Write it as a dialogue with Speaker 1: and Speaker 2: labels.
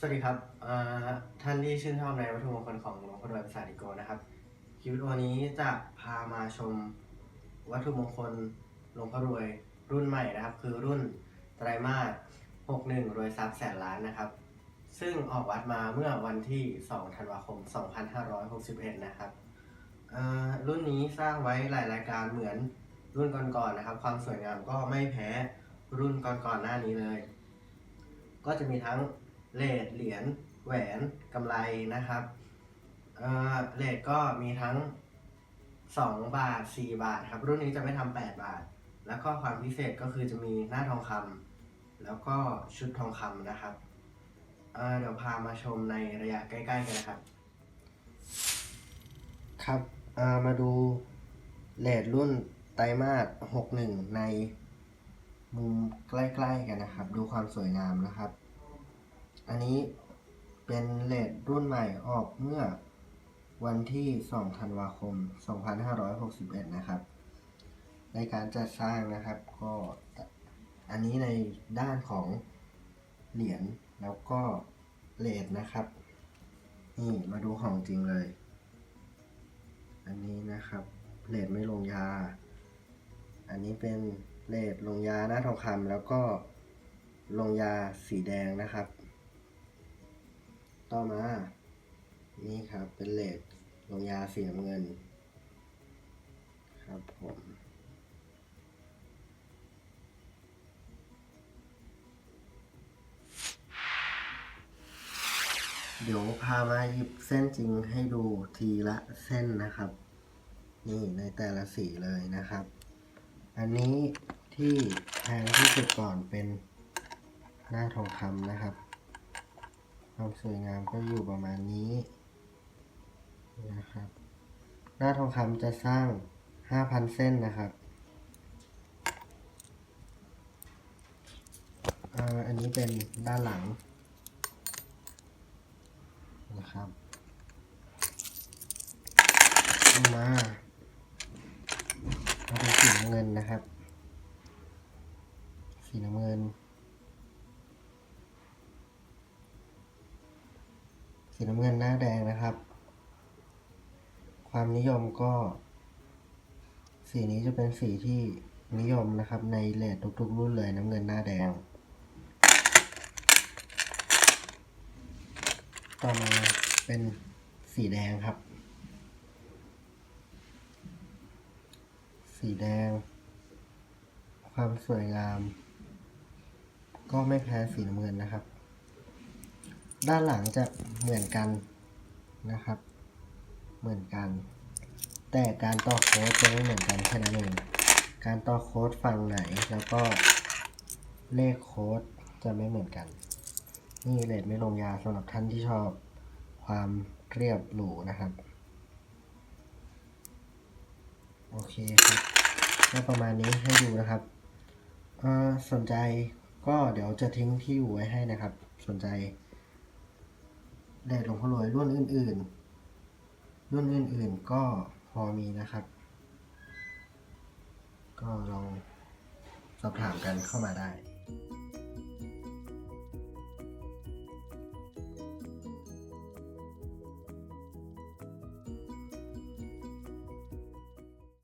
Speaker 1: สวัสดีครับเอ่อท่านที่ชื่นชอบในวัตถุมงคลของหลวงพ่อรวยภาษาดิโกนะครับคลิปวิดีโอนี้จะพามาชมวัตถุมงคลหลวงพ่อรวยรุ่นใหม่นะครับ คือรุ่นไตรมาส61 รวยทรัพย์แสนล้านนะครับ ซึ่งออกวัดมาเมื่อวันที่ 2 ธันวาคม 2561 นะครับเอ่อรุ่นนี้สร้างไว้หลายรายการเหมือนรุ่นก่อนๆนะครับ ความสวยงามก็ไม่แพ้รุ่นก่อนๆหน้านี้เลย ก็จะมีทั้ง เลทเหรียญแหวนกำไรนะครับเลทก็มีทั้ง 2 บาท 4 บาทครับ รุ่นนี้จะไม่ทำ8บาท แล้วก็ความพิเศษก็คือจะมีหน้าทองคำแล้วก็ชุดทองคำนะครับเเดี๋ยวพามาชมในระยะใกล้ๆกันนะครับ ครับมาดูเลทรุ่นไตรมาส61 ในมุมใกล้ ๆ กันนะครับ ดูความสวยงามนะครับ อันนี้เป็นเลทรุ่นใหม่ออกเมื่อวันที่ 2 ธันวาคม 2561 นะครับ ในการจัดสร้างนะครับก็อันนี้ในด้านของเหรียญแล้วก็เลทนะครับ นี่มาดูของจริงเลย อันนี้นะครับเลทไม่ลงยา อันนี้เป็นเลทลงยาหน้าทองคำแล้วก็ลงยาสีแดงนะครับ ต่อมา นี่ครับเป็นเลดลงยาสีน้ำเงิน ครับผมเดี๋ยวพามาหยิบเส้นจริงให้ดูทีละเส้นนะครับ นี่ในแต่ละสีเลยนะครับ อันนี้ที่แพงที่สุดก่อนเป็นหน้าทองคำนะครับ ความสวยงามก็อยู่ประมาณนี้นะครับ หน้าทองคำจะสร้าง 5,000 เส้นนะครับอ่าอันนี้เป็นด้านหลังนะครับเอามามาเป็นสีน้ำเงินนะครับ สีน้ำเงิน สีน้ำเงินหน้าแดงนะครับ ความนิยมก็ สีนี้จะเป็นสีที่นิยมนะครับในเลททุกๆ รุ่นเลยน้ำเงินหน้าแดง ต่อมาเป็นสีแดงครับ สีแดง ความสวยงาม ก็ไม่แพ้สีน้ำเงินนะครับ ด้านหลังจะเหมือนกันนะครับ เหมือนกัน แต่การต่อโค้ดจะไม่เหมือนกันแค่นั้นเอง การต่อโค้ดฝั่งไหนแล้วก็เลขโค้ดจะไม่เหมือนกัน นี่เลดไม่ลงยาสำหรับท่านที่ชอบความเรียบหรูนะครับ โอเคครับก็ประมาณนี้ให้ดูนะครับสนใจก็เดี๋ยวจะทิ้งที่อยู่ไว้ให้นะครับ สนใจ แดดหลวงพ่อรวยรุ่นอื่น ๆ รุ่นอื่น ๆ ก็พอมีนะครับ ก็ลองสอบถามกันเข้ามาได้